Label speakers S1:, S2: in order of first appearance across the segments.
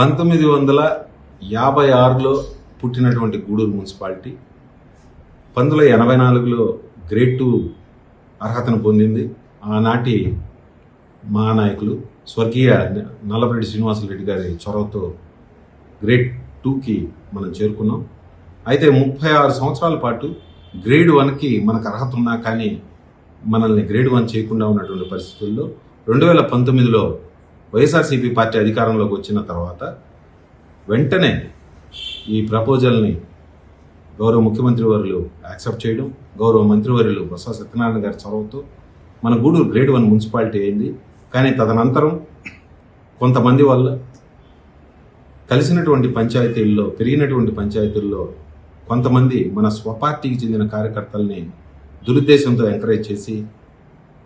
S1: పంతొమ్మిది వందల యాభై ఆరులో పుట్టినటువంటి గూడూరు మున్సిపాలిటీ పంతొమ్మిది వందల ఎనభై నాలుగులో గ్రేడ్ టూ అర్హతను పొందింది. ఆనాటి మా నాయకులు స్వర్గీయ నల్లపరెడ్డి శ్రీనివాసరెడ్డి గారి చొరవతో గ్రేడ్ టూకి మనం చేరుకున్నాం. అయితే ముప్పై ఆరు సంవత్సరాల పాటు గ్రేడ్ వన్కి మనకు అర్హత ఉన్నా కానీ మనల్ని గ్రేడ్ వన్ చేయకుండా ఉన్నటువంటి పరిస్థితుల్లో రెండు వేల పంతొమ్మిదిలో వైఎస్ఆర్సీపీ పార్టీ అధికారంలోకి వచ్చిన తర్వాత వెంటనే ఈ ప్రపోజల్ని గౌరవ ముఖ్యమంత్రి వారులు యాక్సెప్ట్ చేయడం గౌరవ మంత్రివర్యులు బొత్స సత్యనారాయణ గారి చొరవతో మన గూడూరు గ్రేడ్ వన్ మున్సిపాలిటీ అయింది. కానీ తదనంతరం కొంతమంది వల్ల కలిసినటువంటి పంచాయతీల్లో పెరిగినటువంటి పంచాయతీల్లో కొంతమంది మన స్వపార్టీకి చెందిన కార్యకర్తల్ని దురుద్దేశంతో ఎంకరేజ్ చేసి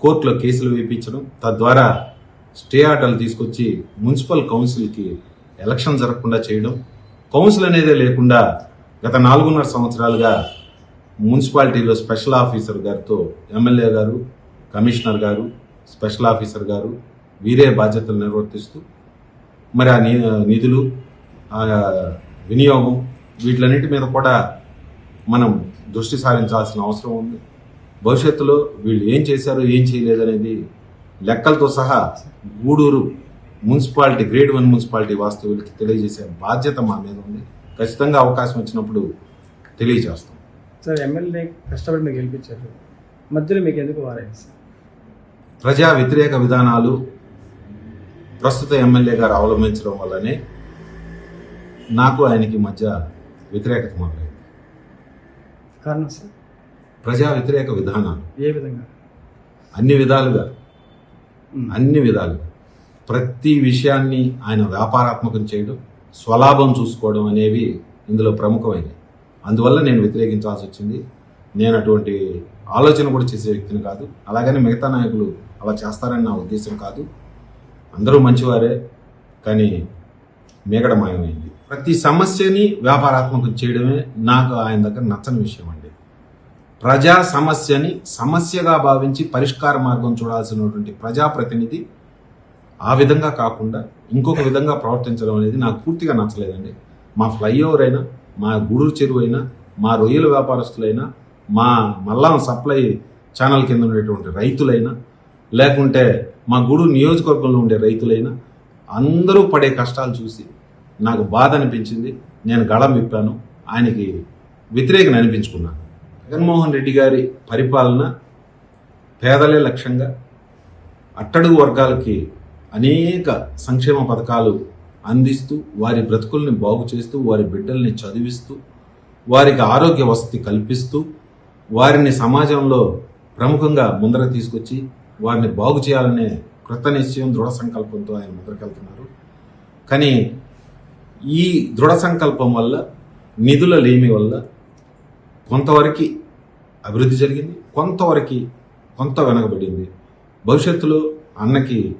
S1: కోర్టులో కేసులు వేయించడం తద్వారా స్టే ఆర్డర్లు తీసుకొచ్చి మున్సిపల్ కౌన్సిల్కి ఎలక్షన్ జరగకుండా చేయడం కౌన్సిల్ అనేదే లేకుండా గత నాలుగున్నర సంవత్సరాలుగా మున్సిపాలిటీలో స్పెషల్ ఆఫీసర్ గారితో ఎమ్మెల్యే గారు కమిషనర్ గారు స్పెషల్ ఆఫీసర్ గారు వీరే బాధ్యతలు నిర్వర్తిస్తూ మరి ఆ ని- నిధులు ఆ వినియోగం వీటిలన్నిటి మీద కూడా మనం దృష్టి సారించాల్సిన అవసరం ఉంది. భవిష్యత్తులో వీళ్ళు ఏం చేశారు ఏం చేయలేదనేది లెక్కలతో సహా Gudur municipality grade one municipality వాస్తవులకి తెలియజేసే బాధ్యత మా మీద ఉంది. ఖచ్చితంగా అవకాశం వచ్చినప్పుడు తెలియజేస్తాం.
S2: సార్ ఎమ్మెల్యే కష్టపడి మీకు గెలిపించారు. మధ్యలో మీకు ఎందుకు వారైంది సార్?
S1: ప్రజా వ్యతిరేక విధానాలు ప్రస్తుత ఎమ్మెల్యే గారు అవలంబించడం వల్లనే నాకు ఆయనకి మధ్య వ్యతిరేకత మొదలైంది.
S2: కారణం సార్?
S1: ప్రజా వ్యతిరేక విధానాలు.
S2: ఏ విధంగా?
S1: అన్ని విధాలుగా. అన్ని విధాలుగా ప్రతి విషయాన్ని ఆయన వ్యాపారాత్మకం చేయడం స్వలాభం చూసుకోవడం అనేవి ఇందులో ప్రముఖమైనవి. అందువల్ల నేను వ్యతిరేకించాల్సి వచ్చింది. నేను అటువంటి ఆలోచన కూడా చేసే వ్యక్తిని కాదు. అలాగని మిగతా నాయకులు అలా చేస్తారని నా ఉద్దేశం కాదు. అందరూ మంచివారే కానీ మేగడ మాయమైంది. ప్రతి సమస్యని వ్యాపారాత్మకం చేయడమే నాకు ఆయన దగ్గర నచ్చని విషయం అండి ప్రజా సమస్యని సమస్యగా భావించి పరిష్కార మార్గం చూడాల్సినటువంటి ప్రజాప్రతినిధి ఆ విధంగా కాకుండా ఇంకొక విధంగా ప్రవర్తించడం అనేది నాకు పూర్తిగా నచ్చలేదండి. మా ఫ్లైఓవర్ అయినా మా గూడూరు చెరువు అయినా మా రొయ్యల వ్యాపారస్తులైనా మా మల్లాం సప్లై ఛానల్ కింద ఉండేటువంటి రైతులైనా లేకుంటే మా గూడూరు నియోజకవర్గంలో ఉండే రైతులైనా అందరూ పడే కష్టాలు చూసి నాకు బాధ అనిపించింది. నేను గళం విప్పాను. ఆయనకి వ్యతిరేకం అనిపించుకున్నాను. జగన్మోహన్ రెడ్డి గారి పరిపాలన పేదలే లక్ష్యంగా అట్టడుగు వర్గాలకి అనేక సంక్షేమ పథకాలు అందిస్తూ వారి బ్రతుకుల్ని బాగు చేస్తూ వారి బిడ్డల్ని చదివిస్తూ వారికి ఆరోగ్య వసతి కల్పిస్తూ వారిని సమాజంలో ప్రముఖంగా ముందర తీసుకొచ్చి వారిని బాగు చేయాలనే కృత నిశ్చయం దృఢ సంకల్పంతో ఆయన ముందరకెళ్తున్నారు. కానీ ఈ దృఢ సంకల్పం వల్ల నిధుల లేమి వల్ల కొంతవరకు అభివృద్ధి జరిగింది కొంతవరకు కొంత వెనకబడింది. భవిష్యత్తులో అన్నకి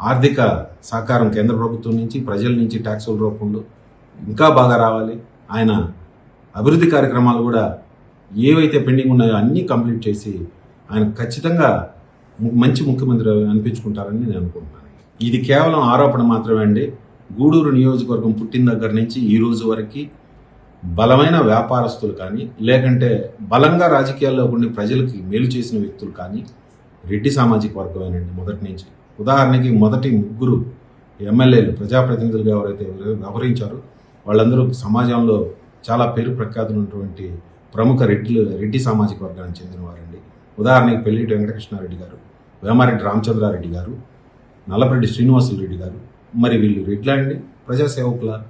S1: ఆర్థిక సహకారం కేంద్ర ప్రభుత్వం నుంచి ప్రజల నుంచి ట్యాక్సుల రూపంలో ఇంకా బాగా రావాలి. ఆయన అభివృద్ధి కార్యక్రమాలు కూడా ఏవైతే పెండింగ్ ఉన్నాయో అన్నీ కంప్లీట్ చేసి ఆయన ఖచ్చితంగా ము- మంచి ముఖ్యమంత్రి అనిపించుకుంటారని నేను అనుకుంటున్నాను. ఇది కేవలం ఆరోపణ మాత్రమే అండి. గూడూరు నియోజకవర్గం పుట్టిన దగ్గర నుంచి ఈ రోజు వరకు బలమైన వ్యాపారస్తులు కానీ లేకంటే బలంగా రాజకీయాల్లో ఉండి ప్రజలకి మేలు చేసిన వ్యక్తులు కానీ రెడ్డి సామాజిక వర్గమేనండి మొదటి నుంచి. ఉదాహరణకి మొదటి ముగ్గురు ఎమ్మెల్యేలు ప్రజాప్రతినిధులుగా ఎవరైతే వ్యవహరించారో వాళ్ళందరూ సమాజంలో చాలా పేరు ప్రఖ్యాతులు ఉన్నటువంటి ప్రముఖ రెడ్డిలు రెడ్డి సామాజిక వర్గానికి చెందినవారండి. ఉదాహరణకి పెళ్ళిటి వెంకటకృష్ణారెడ్డి గారు వేమారెడ్డి రామచంద్రారెడ్డి గారు నల్లపరెడ్డి శ్రీనివాసులు రెడ్డి గారు. మరి వీళ్ళు రెడ్లా అండి? ప్రజాసేవకుల?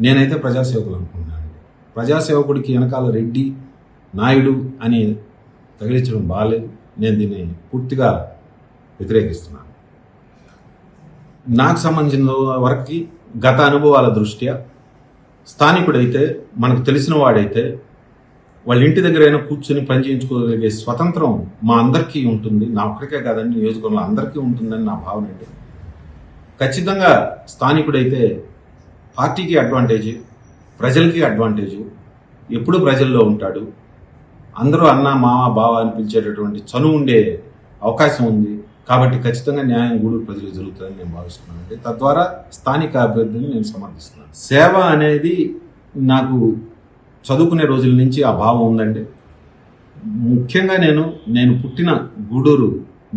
S1: నేనైతే ప్రజాసేవకులు అనుకుంటున్నాను. ప్రజాసేవకుడికి వెనకాల రెడ్డి నాయుడు అని తగిలించడం బాగాలేదు నేను దీన్ని పూర్తిగా వ్యతిరేకిస్తున్నాను. నాకు సంబంధించిన వరకు గత అనుభవాల దృష్ట్యా స్థానికుడైతే మనకు తెలిసిన వాడైతే వాళ్ళ ఇంటి దగ్గర అయినా కూర్చొని పని చేయించుకోగలిగే స్వతంత్రం మా అందరికీ ఉంటుంది. నా ఒక్కరికే కాదండి నియోజకవర్గంలో అందరికీ ఉంటుందని నా భావన అంటే ఖచ్చితంగా స్థానికుడైతే పార్టీకి అడ్వాంటేజ్ ప్రజలకి అడ్వాంటేజ్ ఎప్పుడు ప్రజల్లో ఉంటాడు. అందరూ అన్న మామ బావ అని పిలిచేటటువంటి చనువు ఉండే అవకాశం ఉంది. కాబట్టి ఖచ్చితంగా న్యాయం గూడూరు ప్రజలకు జరుగుతుందని నేను భావిస్తున్నానండి తద్వారా స్థానిక అభ్యర్థిని నేను సమర్థిస్తున్నాను. సేవ అనేది నాకు చదువుకునే రోజుల నుంచి ఆ భావం ఉందండి. ముఖ్యంగా నేను నేను పుట్టిన గూడూరు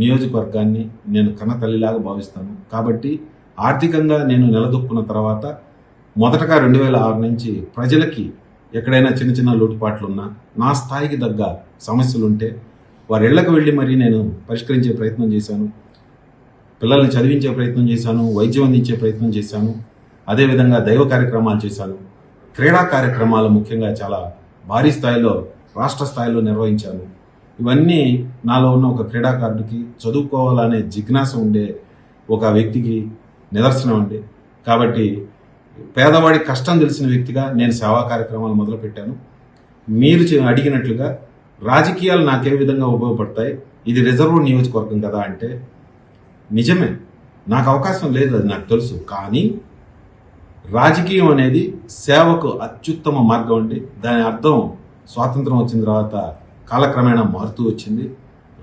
S1: నియోజకవర్గాన్ని నేను కన్న తల్లిలాగా భావిస్తాను. కాబట్టి ఆర్థికంగా నేను నిలదొక్కున్న తర్వాత మొదటగా రెండు వేల ఆరు నుంచి ప్రజలకి ఎక్కడైనా చిన్న చిన్న లోటుపాట్లు ఉన్నా నా స్థాయికి తగ్గ సమస్యలుంటే వారి ఇళ్ళకు వెళ్ళి మరీ నేను పరిష్కరించే ప్రయత్నం చేశాను. పిల్లల్ని చదివించే ప్రయత్నం చేశాను వైద్యం అందించే ప్రయత్నం చేశాను అదేవిధంగా దైవ కార్యక్రమాలు చేశాను. క్రీడా కార్యక్రమాలు ముఖ్యంగా చాలా భారీ స్థాయిలో రాష్ట్ర స్థాయిలో నిర్వహించాను. ఇవన్నీ నాలో ఉన్న ఒక క్రీడాకారుడికి చదువుకోవాలనే జిజ్ఞాస ఉండే ఒక వ్యక్తికి నిదర్శనం అండి. కాబట్టి పేదవాడి కష్టం తెలిసిన వ్యక్తిగా నేను సేవా కార్యక్రమాలు మొదలుపెట్టాను. మీరు చే- అడిగినట్లుగా రాజకీయాలు నాకే విధంగా ఉపయోగపడతాయి. ఇది రిజర్వ్ నియోజకవర్గం కదా అంటే నిజమే. నాకు అవకాశం లేదు అది నాకు తెలుసు. కానీ రాజకీయం అనేది సేవకు అత్యుత్తమ మార్గం అండి. దాని అర్థం స్వాతంత్రం వచ్చిన తర్వాత కాలక్రమేణా మారుతూ వచ్చింది.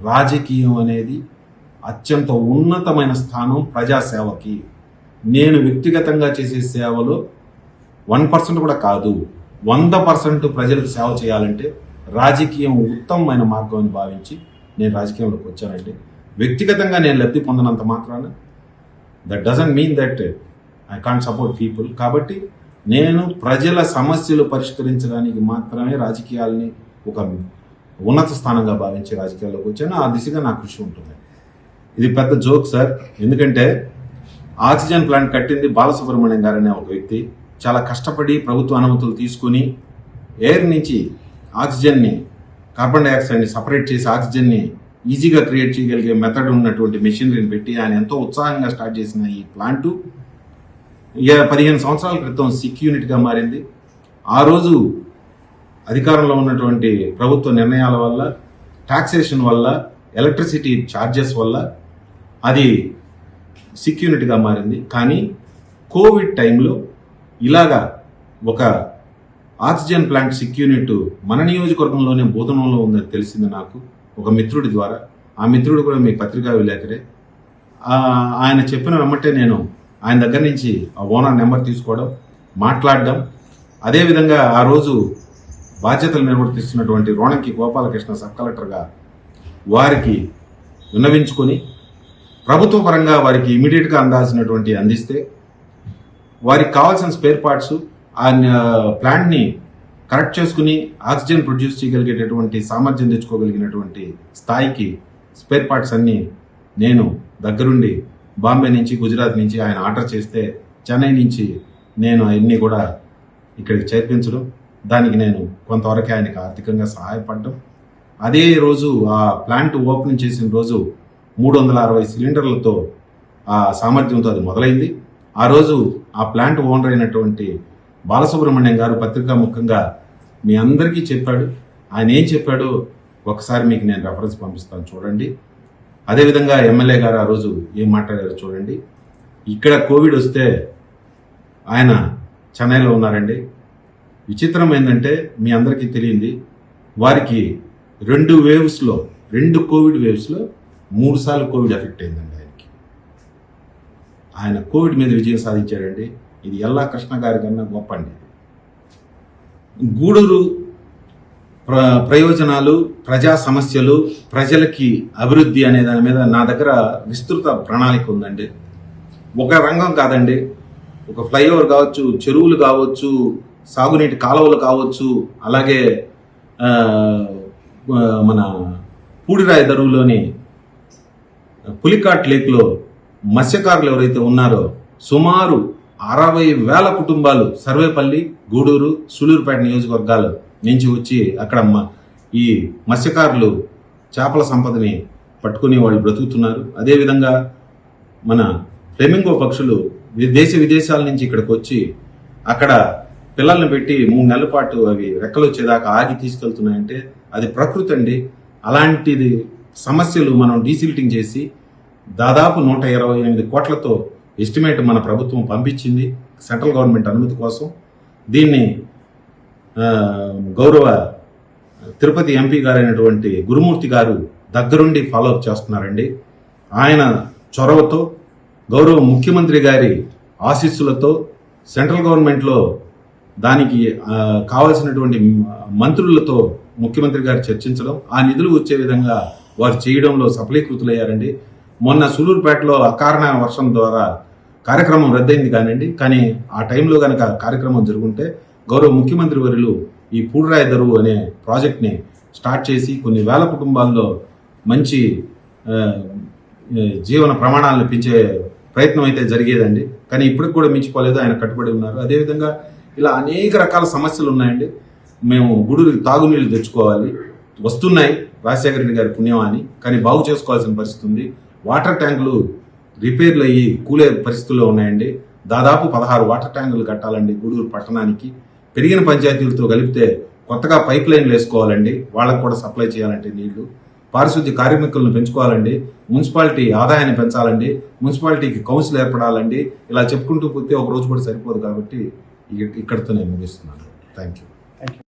S1: రాజకీయం అనేది అత్యంత ఉన్నతమైన స్థానం ప్రజాసేవకి. నేను వ్యక్తిగతంగా చేసే సేవలో వన్ పర్సెంట్ కూడా కాదు వంద పర్సెంట్ ప్రజలకు సేవ చేయాలంటే రాజకీయం ఉత్తమమైన మార్గం అని భావించి నేను రాజకీయంలోకి వచ్చానండి. వ్యక్తిగతంగా నేను లబ్ధి పొందనంత మాత్రాన that doesn't mean that I can't support people కాబట్టి నేను ప్రజల సమస్యలు పరిష్కరించడానికి మాత్రమే రాజకీయాల్ని ఒక ఉన్నత స్థానంగా భావించి రాజకీయాల్లోకి వచ్చాను. ఆ దిశగా నా కృషి ఉంటుంది. ఇది పెద్ద జోక్ సార్. ఎందుకంటే ఆక్సిజన్ ప్లాంట్ కట్టింది బాలసుబ్రహ్మణ్యం గారు అనే ఒక వ్యక్తి. చాలా కష్టపడి ప్రభుత్వ అనుమతులు తీసుకుని ఎయిర్ నుంచి ఆక్సిజన్ని కార్బన్ డైఆక్సైడ్ని సపరేట్ చేసి ఆక్సిజన్ని ఈజీగా క్రియేట్ చేయగలిగే మెథడ్ ఉన్నటువంటి మెషినరీని పెట్టి ఆయన ఎంతో ఉత్సాహంగా స్టార్ట్ చేసిన ఈ ప్లాంటు. పదిహేను సంవత్సరాల క్రితం సిక్ యూనిట్గా మారింది. ఆ రోజు అధికారంలో ఉన్నటువంటి ప్రభుత్వ నిర్ణయాల వల్ల టాక్సేషన్ వల్ల ఎలక్ట్రిసిటీ ఛార్జెస్ వల్ల అది సిక్ యూనిట్గా మారింది. కానీ కోవిడ్ టైంలో ఇలాగా ఒక ఆక్సిజన్ ప్లాంట్ సిక్ యూనిట్ మన నియోజకవర్గంలోనే బోధనంలో ఉందని తెలిసింది నాకు ఒక మిత్రుడి ద్వారా. ఆ మిత్రుడు కూడా మీ పత్రికా విలేకరే. ఆయన చెప్పిన వెమ్మటే నేను ఆయన దగ్గర నుంచి ఆ ఓనర్ నెంబర్ తీసుకోవడం మాట్లాడడం. అదేవిధంగా ఆ రోజు బాధ్యతలు నిర్వర్తిస్తున్నటువంటి రోణంకి గోపాలకృష్ణ సబ్ కలెక్టర్గా వారికి విన్నవించుకొని ప్రభుత్వ పరంగా వారికి ఇమీడియట్గా అందాల్సినటువంటి అందిస్తే వారికి కావాల్సిన స్పేర్ పార్ట్స్ ఆ ప్లాంట్ని కరెక్ట్ చేసుకుని ఆక్సిజన్ ప్రొడ్యూస్ చేయగలిగేటటువంటి సామర్థ్యం తెచ్చుకోగలిగినటువంటి స్థాయికి స్పేర్ పార్ట్స్ అన్నీ నేను దగ్గరుండి బాంబే నుంచి గుజరాత్ నుంచి ఆయన ఆర్డర్ చేస్తే చెన్నై నుంచి నేను అవన్నీ కూడా ఇక్కడికి చేర్పించడం దానికి నేను కొంతవరకు ఆయనకు ఆర్థికంగా సహాయపడడం. అదే రోజు ఆ ప్లాంట్ ఓపెన్ చేసిన రోజు మూడు వందల అరవై సిలిండర్లతో ఆ సామర్థ్యంతో అది మొదలైంది. ఆ రోజు ఆ ప్లాంట్ ఓనర్ అయినటువంటి బాలసుబ్రహ్మణ్యం గారు పత్రికా ముఖంగా మీ అందరికీ చెప్పాడు. ఆయన ఏం చెప్పాడో ఒకసారి మీకు నేను రెఫరెన్స్ పంపిస్తాను చూడండి. అదేవిధంగా ఎమ్మెల్యే గారు ఆ రోజు ఏం మాట్లాడారో చూడండి. ఇక్కడ కోవిడ్ వస్తే ఆయన చెన్నైలో ఉన్నారండి. విచిత్రం ఏంటంటే మీ అందరికీ తెలియంది. వారికి రెండు వేవ్స్లో రెండు కోవిడ్ వేవ్స్లో మూడు సార్లు కోవిడ్ ఎఫెక్ట్ అయిందండి ఆయనకి. ఆయన కోవిడ్ మీద విజయం సాధించాడండి. ఇది ఎల్లా కృష్ణ గారి కన్నా గొప్ప అండి గూడూరు ప్ర ప్రయోజనాలు ప్రజా సమస్యలు ప్రజలకి అభివృద్ధి అనే దాని మీద నా దగ్గర విస్తృత ప్రణాళిక ఉందండి. ఒక రంగం కాదండి. ఒక ఫ్లైఓవర్ కావచ్చు చెరువులు కావచ్చు సాగునీటి కాలువలు కావచ్చు అలాగే మన పూడిరాయి దరువులోని పులికాట్ లేక్లో మత్స్యకారులు ఎవరైతే ఉన్నారో సుమారు అరవై వేల కుటుంబాలు సర్వేపల్లి గూడూరు సూలూరుపేట నియోజకవర్గాలు నుంచి వచ్చి అక్కడ మ- ఈ మత్స్యకారులు చేపల సంపదని పట్టుకుని వాళ్ళు బ్రతుకుతున్నారు. అదేవిధంగా మన ఫ్లెమింగో పక్షులు దేశ విదేశాల నుంచి ఇక్కడికి వచ్చి అక్కడ పిల్లల్ని పెట్టి మూడు నెలల పాటు అవి రెక్కలు వచ్చేదాకా ఆగి తీసుకెళ్తున్నాయంటే అది ప్రకృతి అండి. అలాంటిది సమస్యలు మనం డీసిల్టింగ్ చేసి దాదాపు నూట ఇరవై ఎనిమిది కోట్లతో ఎస్టిమేట్ మన ప్రభుత్వం పంపించింది సెంట్రల్ గవర్నమెంట్ అనుమతి కోసం. దీన్ని గౌరవ తిరుపతి ఎంపీ గారైనటువంటి గురుమూర్తి గారు దగ్గరుండి ఫాలోఅప్ చేస్తున్నారండి. ఆయన చొరవతో గౌరవ ముఖ్యమంత్రి గారి ఆశీస్సులతో సెంట్రల్ గవర్నమెంట్లో దానికి కావలసినటువంటి కావాల్సినటువంటి మంత్రులతో ముఖ్యమంత్రి గారు చర్చించడం ఆ నిధులు వచ్చే విధంగా వారు చేయడంలో సఫలీకృతులయ్యారండి. మొన్న సులూరుపేటలో అకారణ వర్షం ద్వారా కార్యక్రమం రద్దయింది కానివ్వండి కానీ ఆ టైంలో కనుక కార్యక్రమం జరుగుంటే గౌరవ ముఖ్యమంత్రి వర్యులు ఈ పూడిరాయి దరువు అనే ప్రాజెక్ట్ని స్టార్ట్ చేసి కొన్ని వేల కుటుంబాల్లో మంచి జీవన ప్రమాణాలను పెంచే ప్రయత్నం అయితే జరిగేదండి. కానీ ఇప్పటికి కూడా మించిపోలేదు ఆయన కట్టుబడి ఉన్నారు. అదేవిధంగా ఇలా అనేక రకాల సమస్యలు ఉన్నాయండి. మేము గుడులు తాగునీళ్ళు తెచ్చుకోవాలి. వస్తున్నాయి. రాజశేఖర రెడ్డి గారి పుణ్యం అని కానీ బాగు చేసుకోవాల్సిన పరిస్థితి ఉంది. వాటర్ ట్యాంకులు రిపేర్లు అయ్యి కూలే పరిస్థితుల్లో ఉన్నాయండి. దాదాపు పదహారు వాటర్ ట్యాంకులు కట్టాలండి గూడూరు పట్టణానికి. పెరిగిన పంచాయతీలతో కలిపితే కొత్తగా పైప్ లైన్లు వేసుకోవాలండి. వాళ్ళకు కూడా సప్లై చేయాలంటే నీళ్ళు. పారిశుద్ధ్య కార్మికులను పెంచుకోవాలండి. మున్సిపాలిటీ ఆదాయాన్ని పెంచాలండి. మున్సిపాలిటీకి కౌన్సిల్ ఏర్పడాలండి. ఇలా చెప్పుకుంటూ పోతే ఒక రోజు కూడా సరిపోదు కాబట్టి ఇక్కడితో నేను ముగిస్తున్నాను. Thank you
S2: thank you